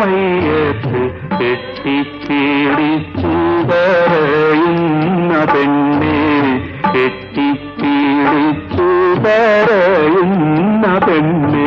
മയ്യത്ത് കെട്ടിപ്പീടിച്ചു പറയുന്ന പെണ്ണെ കെട്ടിപ്പീടിച്ചു പറയുന്ന പെണ്ണെ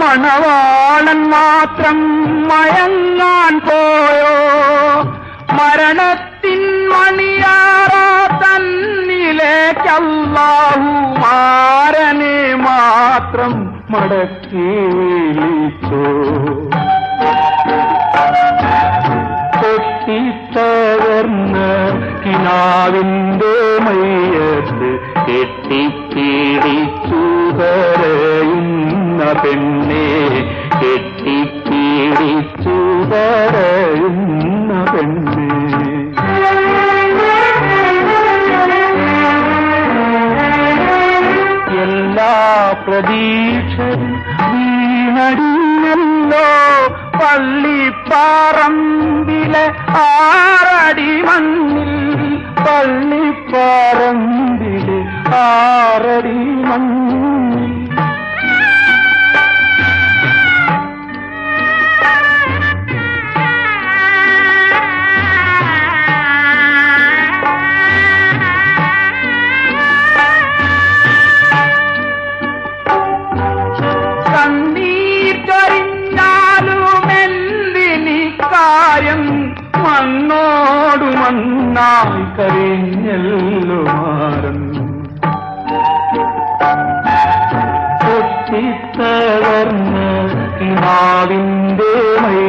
മണവാളൻ മാത്രം മയങ്ങാൻ പോയോ? മരണത്തിൻ മണിയാറാ തന്നിലേക്കല്ലാഹു മാരനെ മാത്രം മടക്കി വിളിച്ചോ പൊട്ടിത്തകർന്ന കിനാവിന്റെ മയ്യത്ത് കെട്ടിപ്പീടിച്ചു കരയുന്ന പെണ്ണെ കെട്ടിപ്പീടിച്ചു കരയുന്ന പെണ്ണെ. എല്ലാ പ്രതീക്ഷയും വീണടിഞ്ഞല്ലോ പള്ളിപ്പാറമ്പിലെ ആറടി മണ്ണിൽ പള്ളിപ്പാറമ്പിലെ ആറടി കാര്യം മണ്ണോടു മണ്ണായി കരിഞ്ഞല്ലോ മാറും പൊട്ടിത്തകർന്ന് മൈ